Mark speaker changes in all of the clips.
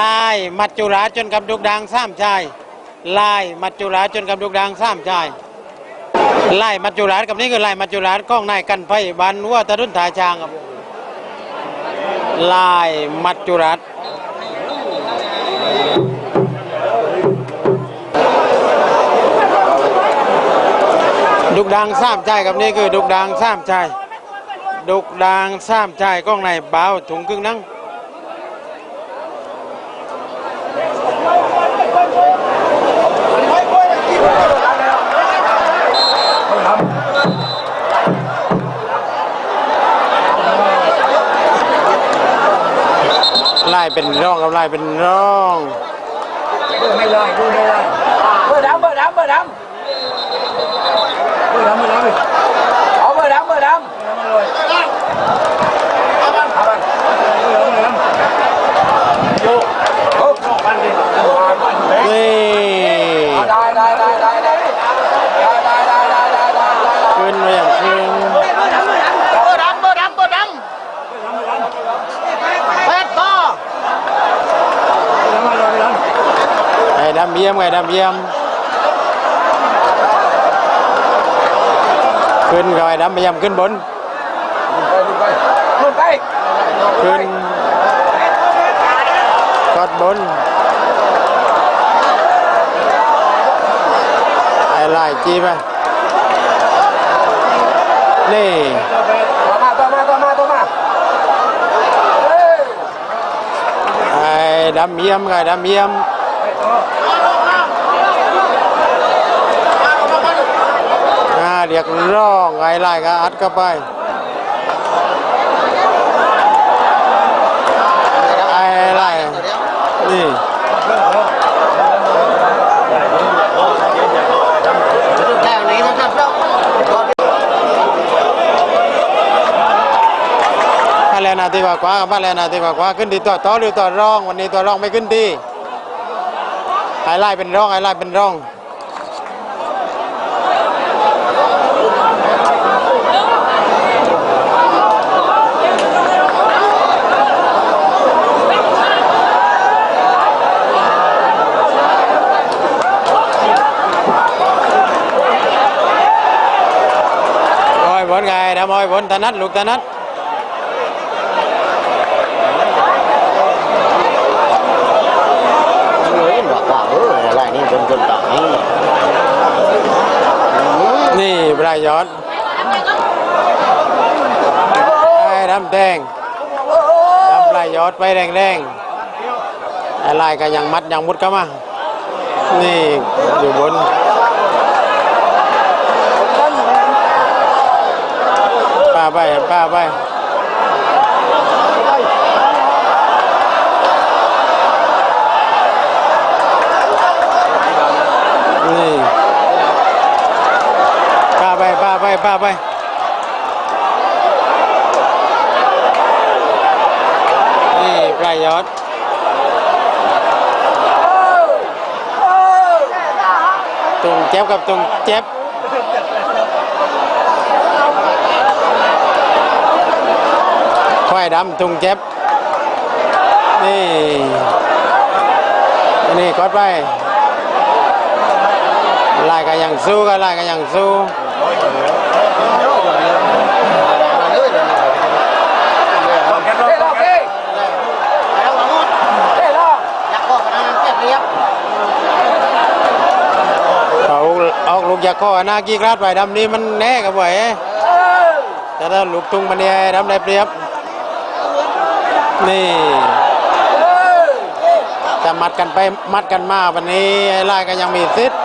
Speaker 1: ลายมัจจุราชจนกับดุกดังสามชายลายมัจจุราชจนกับดุกดังสามชายลายมัจจุราชกับนี่คือลายมัจจุราชของนายกันไพบันวัวตะรุ่นถาช้างครับลายมัจจุราชดุกดังสามชายกับนี่คือดุกดังสามชายดุกดังสามชายของนายเบาถุงครึ่งนั่ง ไล่เป็นร่องกับไล่เป็นร่อง
Speaker 2: ดูไม่เลยดูไม่เลยเบอร์ดำเบอร์ดำเบอร์ดำเบอร์ดำเบอร์ดำเอาเบอร์ดำเบอร์ดำ ยี่
Speaker 1: ยมไอ้ดำเยี่ยม ขึ้นกับไอ้ดำเยี่ยมขึ้นบน
Speaker 2: ไปไปไป
Speaker 1: ขึ้นกอดบนไอ้ไล่จีไปนี่
Speaker 2: ต่อมาต่อมาต่อมาต่อมาเฮ้ย
Speaker 1: ไอ้ดำเยี่ยมไอ้ดำเยี่ยมอ่า เรียกร้องไอ้ไล่ก็อัดเข้าไปไอ้ไล่นี่มาแล้วนาทีกว่าๆมาแล้วนาทีกว่าๆขึ้นที่ตัวต่อหรือตัวร่อง วันนี้ตัวร่องไม่ขึ้นที่ไอ้ไล่เป็นร่องไอ้ไล่เป็นร่อง อล้วมอยผลธนั
Speaker 3: ทลูกธนัทนี่
Speaker 1: ปรายอนไอ้น้ำแดงน้ำไรายอดไปแดงแๆไอ้ลายก็ยังมัดยังมุดเข้มา นี่อยู่บน ป้าไปป้าไปนี่ป้าไปป้าไปป้าไปนี่ปลายยอดตุงเจ็บกับตุงเจ็บ ควายดำทุงเจ็บ นี่นี่กดไปไล่กันอย่างสู้
Speaker 2: ก็
Speaker 3: ไล่
Speaker 2: กันอ
Speaker 3: ย่างสู้อ
Speaker 1: อกลูกยาข้อหน้ากีกราดไปดำนี้มันแน่กับไหวแต่ถ้าลูกทุ่งมันเนี่ยดำได้เปรียบ นี่
Speaker 2: เออ
Speaker 1: จะมัดกันไปมัดกันมาวันนี้ไอ้ลายก็ยังมีสิทธิ์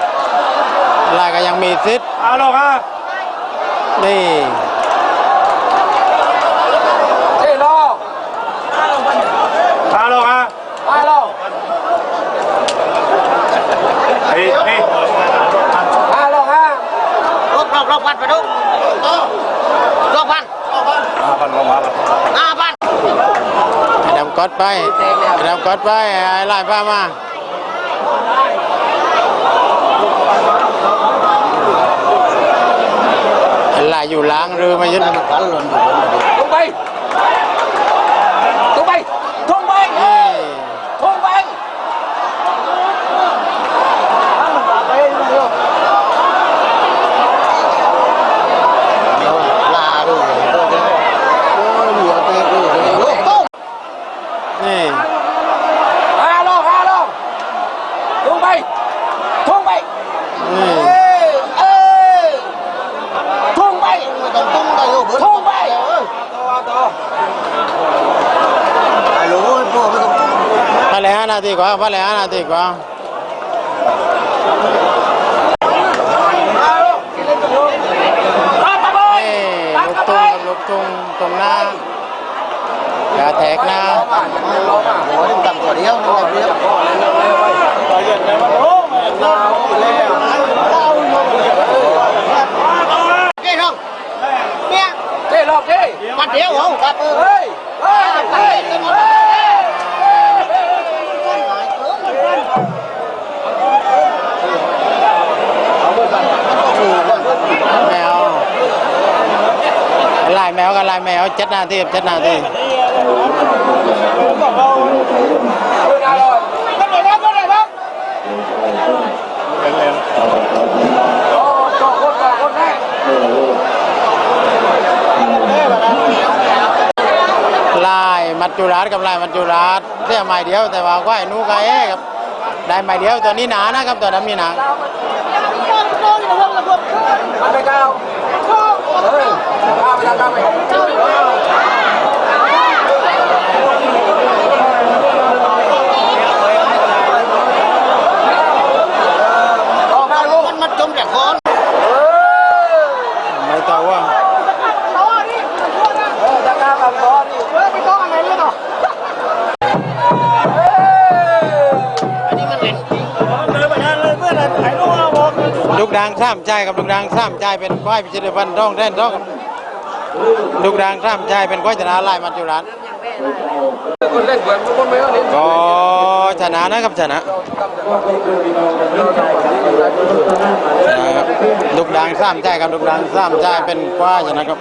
Speaker 1: ลายก็ยังมีสิทธิ์
Speaker 2: เอาลงอะ
Speaker 1: นี่
Speaker 2: ก๊อ
Speaker 3: ตไปดับ
Speaker 1: ก๊อตไปไล่ผ้ามาไล่อยู่ล้างรือมายึด
Speaker 3: ล
Speaker 2: งไป
Speaker 1: นาทีกว่าพันเลยห้านาทีกว่านี่ลูกทุ่งกับลูกทุ่งตรงหน้าอย่าแทกหน้า
Speaker 3: โอ้ยต่ำกว่าเดียวนึงเดียว เจ๊ทองเมีย
Speaker 2: เฮ้ยรอบเฮ้ย
Speaker 3: วันเดียวเหรอครับเออ
Speaker 2: เฮ้ยเฮ้ยเฮ้ย
Speaker 1: แมวลายแมวกับลายแมวเจ็ดนาทีเจ็ดนาทีลายมัจจุราชกับลายมัจจุราชเสียไม้เดียวแต่ว่าก็ไอ้นู้นก็เอ๊ครับ ได้ไม้เดียวตัวนี้หนานะครับตัวนั้นมีหนา
Speaker 2: มันไปก้าวเฮ้ยก้าไปก้าไป
Speaker 1: สามใจกับลูกดังสามใจเป็นควายพิชิตภัณฑ์ท้องแท่นร้องลูกดังสามใจเป็นควายชนะลายมัจจุราช
Speaker 2: คน
Speaker 1: ก็ชนะนะครับชนะลูกดังสามใจกับลูกดังสามใจเป็นควายชนะครับ